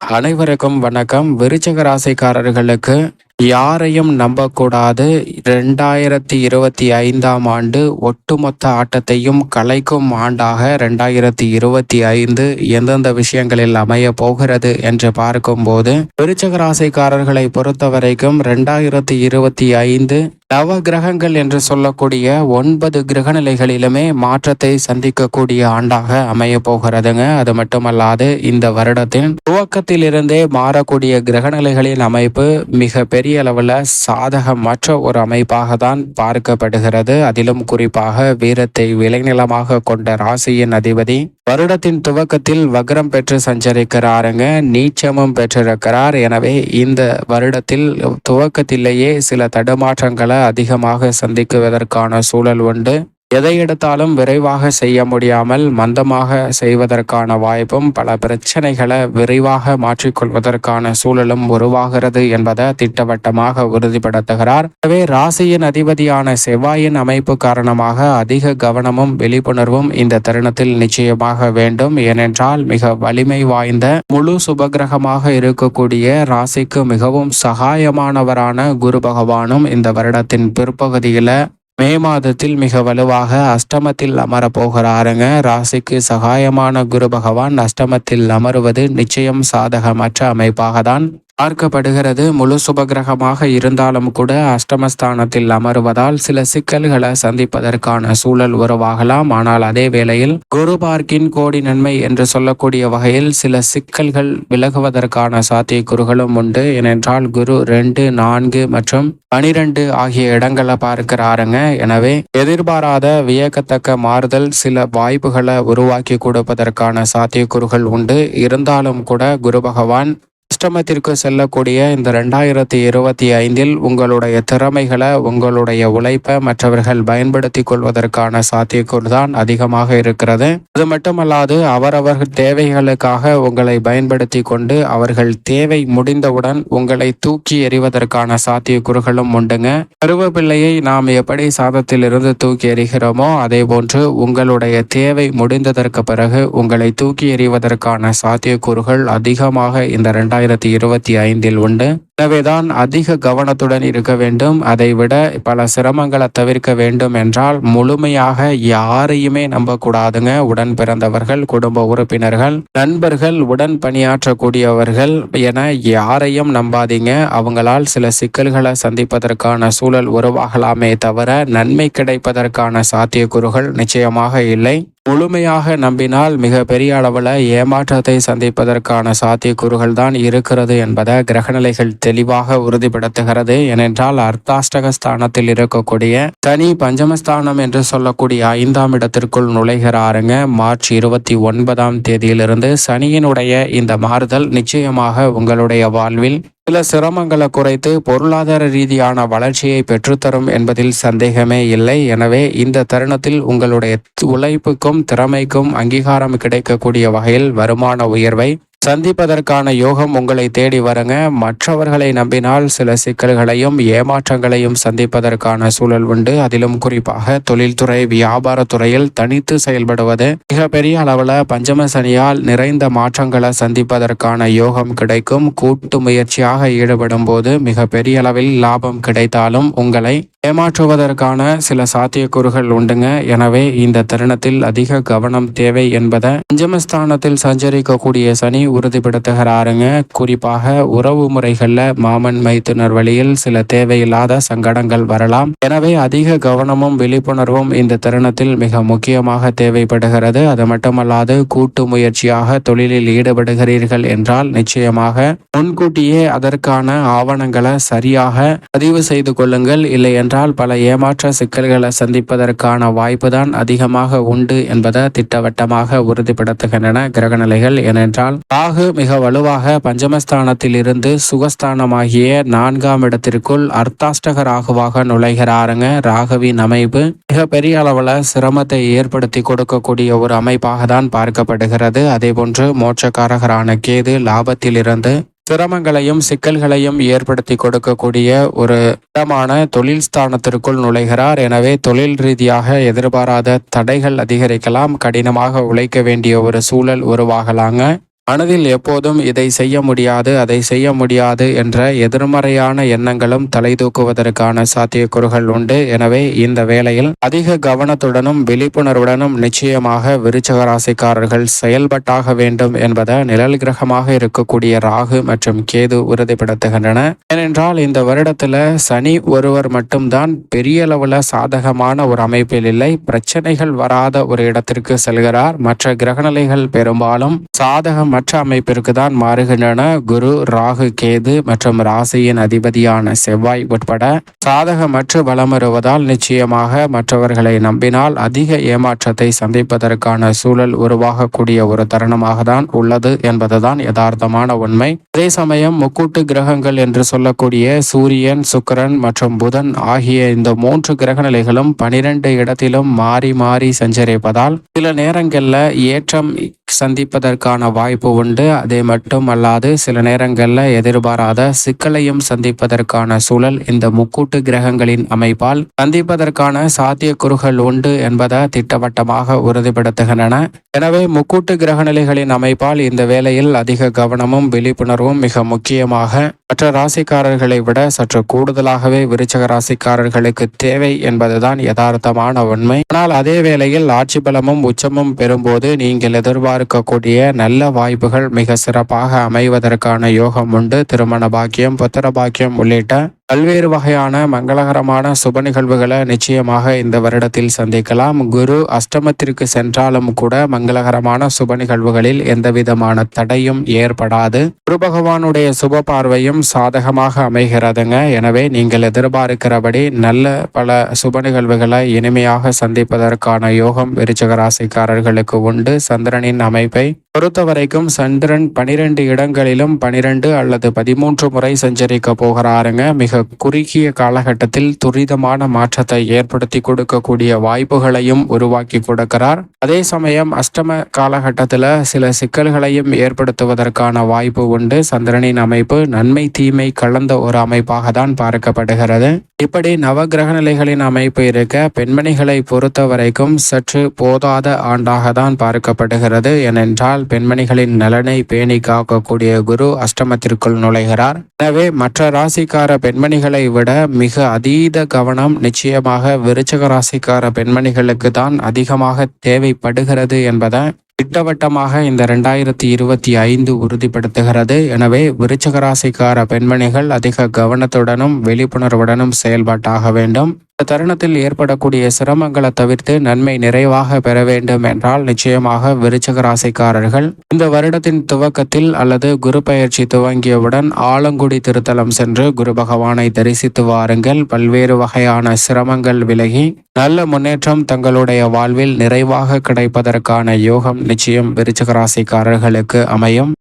அனைவருக்கும் வணக்கம். விருச்சக ராசிக்காரர்களுக்கு யாரையும் நம்பக்கூடாது. ரெண்டாயிரத்தி இருபத்தி ஐந்தாம் ஆண்டு ஒட்டுமொத்த ஆட்டத்தையும் கலைக்கும் ஆண்டாக ரெண்டாயிரத்தி இருபத்தி ஐந்து எந்தெந்த விஷயங்களில் அமைய போகிறது என்று பார்க்கும்போது விருச்சக ராசிக்காரர்களை பொறுத்த வரைக்கும் ரெண்டாயிரத்தி இருபத்தி ஐந்து நவ கிரகங்கள் என்று சொல்லக்கூடிய ஒன்பது கிரகநிலைகளிலுமே மாற்றத்தை சந்திக்கக்கூடிய ஆண்டாக அமைய போகிறதுங்க அது மட்டுமல்லாது இந்த வருடத்தின் துவக்கத்திலிருந்தே மாறக்கூடிய கிரகநிலைகளின் அமைப்பு மிக பெரிய அளவில் சாதகமற்ற ஒரு அமைப்பாக தான் பார்க்கப்படுகிறது. அதிலும் குறிப்பாக வீரத்தை விளைநிலமாக கொண்ட ராசியின் அதிபதி வருடத்தின் துவக்கத்தில் வக்ரம் பெற்று சஞ்சரிக்கிறாருங்க நீச்சமும் பெற்றிருக்கிறார். எனவே இந்த வருடத்தில் துவக்கத்திலேயே சில தடுமாற்றங்களை அதிகமாக சந்திக்குவதற்கான சூழல் உண்டு. எதை எடுத்தாலும் விரைவாக செய்ய முடியாமல் மந்தமாக செய்வதற்கான வாய்ப்பும் பல பிரச்சனைகளை விரைவாக மாற்றிக்கொள்வதற்கான சூழலும் உருவாகிறது என்பதை திட்டவட்டமாக உறுதிப்படுத்துகிறார். எனவே ராசியின் அதிபதியான செவ்வாயின் அமைப்பு காரணமாக அதிக கவனமும் விழிப்புணர்வும் இந்த தருணத்தில் நிச்சயமாக வேண்டும். ஏனென்றால் மிக வலிமை வாய்ந்த முழு சுபகிரகமாக இருக்கக்கூடிய ராசிக்கு மிகவும் சகாயமானவரான குரு பகவானும் இந்த வருடத்தின் பிற்பகுதியில மே மாதத்தில் மிக வலுவாக அஷ்டமத்தில் அமரப்போகிறாருங்க ராசிக்கு சகாயமான குரு பகவான் அஷ்டமத்தில் அமருவது நிச்சயம் சாதகமற்ற அமைப்பாக தான் பார்க்கப்படுகிறது. முழு சுபகிரகமாக இருந்தாலும் கூட அஷ்டமஸ்தானத்தில் அமருவதால் சில சிக்கல்களை சந்திப்பதற்கான சூழல் உருவாகலாம். ஆனால் அதே வேளையில் குரு பார்க்கின் கோடி நன்மை என்று சொல்லக்கூடிய வகையில் சில சிக்கல்கள் விலகுவதற்கான சாத்தியக்கூறுகளும் உண்டு. ஏனென்றால் குரு ரெண்டு நான்கு மற்றும் பனிரெண்டு ஆகிய இடங்களை பார்க்கிறாருங்க. எனவே எதிர்பாராத வியக்கத்தக்க மாறுதல் சில வாய்ப்புகளை உருவாக்கி கொடுப்பதற்கான சாத்தியக்கூறுகள் உண்டு. இருந்தாலும் கூட குரு பகவான் அஷ்டமத்திற்கு செல்லக்கூடிய இந்த ரெண்டாயிரத்தி இருபத்தி ஐந்தில் உங்களுடைய திறமைகளை உங்களுடைய உழைப்பை மற்றவர்கள் பயன்படுத்தி கொள்வதற்கான சாத்தியக்கூறு தான் அதிகமாக இருக்கிறது. அது மட்டுமல்லாது அவரவர்கள் தேவைகளுக்காக உங்களை பயன்படுத்தி கொண்டு அவர்கள் தேவை முடிந்தவுடன் உங்களை தூக்கி எறிவதற்கான சாத்தியக்கூறுகளும் உண்டுங்க. கருவப்பிள்ளையை நாம் எப்படி சாதத்திலிருந்து தூக்கி எறிகிறோமோ அதே போன்று உங்களுடைய தேவை முடிந்ததற்கு பிறகு உங்களை தூக்கி எறிவதற்கான சாத்தியக்கூறுகள் அதிகமாக இந்த ரெண்டாயிரம் இரண்டாயிரத்தி இருபத்தி ஐந்தில் உண்டு. எனவேதான் அதிக கவனத்துடன் இருக்க வேண்டும். அதை விட பல சிரமங்களை தவிர்க்க வேண்டும் என்றால் முழுமையாக யாரையுமே நம்பக்கூடாதுங்க. உடன் பிறந்தவர்கள் குடும்ப உறுப்பினர்கள் நண்பர்கள் உடன் பணியாற்றக்கூடியவர்கள் என யாரையும் நம்பாதீங்க. அவங்களால் சில சிக்கல்களை சந்திப்பதற்கான சூழல் உருவாகலாமே தவிர நன்மை கிடைப்பதற்கான சாத்தியக்கூறுகள் நிச்சயமாக இல்லை. முழுமையாக நம்பினால் மிக பெரிய அளவில் ஏமாற்றத்தை சந்திப்பதற்கான சாத்தியக்கூறுகள் தான் இருக்கிறது என்பதை கிரகநிலைகள் தெளிவாக உறுதிப்படுத்துகிறது. ஏனென்றால் அர்த்தாஷ்டக ஸ்தானத்தில் இருக்கக்கூடிய தனி பஞ்சமஸ்தானம் என்று சொல்லக்கூடிய ஐந்தாம் இடத்திற்குள் நுழைகிறாருங்க. மார்ச் இருபத்தி ஒன்பதாம் தேதியிலிருந்து சனியினுடைய இந்த மாறுதல் நிச்சயமாக உங்களுடைய வாழ்வில் சில சிரமங்களை குறைத்து பொருளாதார ரீதியான வளர்ச்சியை பெற்றுத்தரும் என்பதில் சந்தேகமே இல்லை. எனவே இந்த தருணத்தில் உங்களுடைய உழைப்புக்கும் திறமைக்கும் அங்கீகாரம் கிடைக்கக்கூடிய வகையில் வருமான உயர்வை சந்திப்பதற்கான யோகம் உங்களை தேடி வரங்க. மற்றவர்களை நம்பினால் சில சிக்கல்களையும் ஏமாற்றங்களையும் சந்திப்பதற்கான சூழல் உண்டு. அதிலும் குறிப்பாக தொழில்துறை வியாபாரத்துறையில் தனித்து செயல்படுவது. மிகப்பெரிய அளவில் பஞ்சம சனியால் நிறைந்த மாற்றங்களை சந்திப்பதற்கான யோகம் கிடைக்கும். கூட்டு முயற்சியாக ஈடுபடும் போது மிகப்பெரிய அளவில் லாபம் கிடைத்தாலும் உங்களை ஏமாற்றுவதற்கான சில சாத்தியக்கூறுகள் உண்டுங்க. எனவே இந்த தருணத்தில் அதிக கவனம் தேவை என்பதை பஞ்சமஸ்தானத்தில் சஞ்சரிக்கக்கூடிய சனி உறுதிப்படுத்துகிறாருங்க. குறிப்பாக உறவு முறைகளில் மாமன் மைத்துனர் வழியில் சில தேவையில்லாத சங்கடங்கள் வரலாம். எனவே அதிக கவனமும் விழிப்புணர்வும் இந்த தருணத்தில் மிக முக்கியமாக தேவைப்படுகிறது. அது மட்டுமல்லாது கூட்டு முயற்சியாக தொழிலில் ஈடுபடுகிறீர்கள் என்றால் நிச்சயமாக முன்கூட்டியே அதற்கான ஆவணங்களை சரியாக பதிவு செய்து கொள்ளுங்கள். இல்லை என்றால் பல ஏமாற்ற சிக்கல்களை சந்திப்பதற்கான வாய்ப்புதான் அதிகமாக உண்டு என்பதை திட்டவட்டமாக உறுதிப்படுத்துகின்றன கிரகநிலைகள். ஏனென்றால் ராகு மிக வலுவாக பஞ்சமஸ்தானத்தில் இருந்து சுகஸ்தானமாகிய நான்காம் இடத்திற்குள் அர்த்தாஷ்டக ராகுவாக நுழைகிறாருங்க. ராகுவின் அமைப்பு மிக பெரிய அளவில் சிரமத்தை ஏற்படுத்தி கொடுக்கக்கூடிய ஒரு அமைப்பாக தான் பார்க்கப்படுகிறது. அதே போன்று மோட்சக்காரகரான கேது லாபத்தில் இருந்து சிரமங்களையும் சிக்கல்களையும் ஏற்படுத்தி கொடுக்கக்கூடிய ஒரு இடமான தொழில் ஸ்தானத்திற்குள் நுழைகிறார். எனவே தொழில் ரீதியாக எதிர்பாராத தடைகள் அதிகரிக்கலாம். கடினமாக உழைக்க வேண்டிய ஒரு சூழல் உருவாகலாங்க. மனதில் எப்போதும் இதை செய்ய முடியாது அதை செய்ய முடியாது என்ற எதிர்மறையான எண்ணங்களும் தலை தூக்குவதற்கான சாத்தியக்கூறுகள் உண்டு. எனவே இந்த வேளையில் அதிக கவனத்துடனும் விழிப்புணர்வுடனும் நிச்சயமாக விருச்சக ராசிக்காரர்கள் செயல்பட்டாக வேண்டும் என்பதை நிழல் கிரகமாக இருக்கக்கூடிய ராகு மற்றும் கேது உறுதிப்படுத்துகின்றன. ஏனென்றால் இந்த வருடத்துல சனி ஒருவர் மட்டும்தான் பெரிய அளவுல சாதகமான ஒரு அமைப்பில் இல்லை. பிரச்சனைகள் வராத ஒரு இடத்திற்கு செல்கிறார். மற்ற கிரகநிலைகள் பெரும்பாலும் சாதகம் மற்ற அமைப்பிற்கு தான் மாறுகின்றன. குரு ராகு கேது மற்றும் ராசியின் அதிபதியான செவ்வாய் உட்பட சாதகமற்று பலம் வருவதால் நிச்சயமாக மற்றவர்களை நம்பினால் அதிக ஏமாற்றத்தை சந்திப்பதற்கான சூழல் உருவாகக்கூடிய ஒரு தருணமாக தான் உள்ளது என்பதுதான் யதார்த்தமான உண்மை. அதே சமயம் முக்கூட்டு கிரகங்கள் என்று சொல்லக்கூடிய சூரியன் சுக்கரன் மற்றும் புதன் ஆகிய இந்த மூன்று கிரக நிலைகளும் பனிரெண்டு இடத்திலும் மாறி மாறி சஞ்சரிப்பதால் சில நேரங்களில் ஏற்றம் சந்திப்பதற்கான வாய்ப்பு உண்டு. அதே மட்டும் அல்லாது சில நேரங்களில் எதிர்பாராத சிக்கலையும் சந்திப்பதற்கான சூழல் இந்த முக்கூட்டு கிரகங்களின் அமைப்பால் சந்திப்பதற்கான சாத்தியக்கூறுகள் உண்டு என்பதை திட்டவட்டமாக உறுதிப்படுத்துகின்றன. எனவே முக்கூட்டு கிரகநிலைகளின் அமைப்பால் இந்த வேளையில் அதிக கவனமும் விழிப்புணர்வும் மிக முக்கியமாக மற்ற ராசிக்காரர்களை விட சற்று கூடுதலாகவே விருச்சக ராசிக்காரர்களுக்கு தேவை என்பதுதான் யதார்த்தமான உண்மை. ஆனால் அதே வேளையில் ஆட்சி பலமும் உச்சமும் பெறும்போது நீங்கள் எதிர்பார்க்கக்கூடிய நல்ல வாய்ப்புகள் மிக சிறப்பாக அமைவதற்கான யோகம் உண்டு. திருமண பாக்கியம் புத்திர பாக்கியம் உள்ளிட்ட பல்வேறு வகையான மங்களகரமான சுப நிகழ்வுகளை நிச்சயமாக இந்த வருடத்தில் சந்திக்கலாம். குரு அஷ்டமத்திற்கு சென்றாலும் கூட மங்களகரமான சுப நிகழ்வுகளில் எந்தவிதமான தடையும் ஏற்படாது. குரு பகவானுடைய சுப பார்வையும் சாதகமாக அமைகிறதுங்க. எனவே நீங்கள் எதிர்பார்க்கிறபடி நல்ல பல சுப நிகழ்வுகளை இனிமையாக சந்திப்பதற்கான யோகம் விருச்சக ராசிக்காரர்களுக்கு உண்டு. சந்திரனின் அமைப்பை பொறுத்தவரைக்கும் சந்திரன் பனிரெண்டு இடங்களிலும் பனிரெண்டு அல்லது பதிமூன்று முறை சஞ்சரிக்க போகிறாருங்க. மிக குறுகிய காலகட்டத்தில் துரிதமான மாற்றத்தை ஏற்படுத்தி கொடுக்கக்கூடிய வாய்ப்புகளையும் உருவாக்கி கொடுக்கிறார். அதே சமயம் அஷ்டம காலகட்டத்தில் சில சிக்கல்களையும் ஏற்படுத்துவதற்கான வாய்ப்பு உண்டு. சந்திரனின் அமைப்பு நன்மை தீமை கலந்த ஒரு அமைப்பாக தான் பார்க்கப்படுகிறது. இப்படி நவகிரக நிலைகளின் அமைப்பு இருக்க பெண்மணிகளை பொறுத்த வரைக்கும் சற்று போதாத ஆண்டாக தான் பார்க்கப்படுகிறது. ஏனென்றால் பெண்மணிகளின் நலனை பேணி காக்கக்கூடிய குரு அஷ்டமத்திற்குள் நுழைகிறார். எனவே மற்ற ராசிக்கார பெண்மணி பெண்மணிகளை விட மிக அதீத கவனம் நிச்சயமாக விருச்சக ராசிக்கார பெண்மணிகளுக்கு தான் அதிகமாக தேவைப்படுகிறது என்பதை திட்டவட்டமாக இந்த ரெண்டாயிரத்தி இருபத்தி ஐந்து உறுதிப்படுத்துகிறது. எனவே விருச்சக ராசிக்கார பெண்மணிகள் அதிக கவனத்துடனும் விழிப்புணர்வுடனும் செயல்பாட்டாக வேண்டும். இந்த தருணத்தில் ஏற்படக்கூடிய சிரமங்களை தவிர்த்து நன்மை நிறைவாக பெற வேண்டும் என்றால் நிச்சயமாக விருச்சக ராசிக்காரர்கள் இந்த வருடத்தின் துவக்கத்தில் அல்லது குரு பயிற்சி துவங்கியவுடன் ஆலங்குடி திருத்தலம் சென்று குரு பகவானை தரிசித்து வாருங்கள். பல்வேறு வகையான சிரமங்கள் விலகி நல்ல முன்னேற்றம் தங்களுடைய வாழ்வில் நிறைவாக கிடைப்பதற்கான யோகம் நிச்சயம் விருச்சகராசிக்காரர்களுக்கு அமையும்.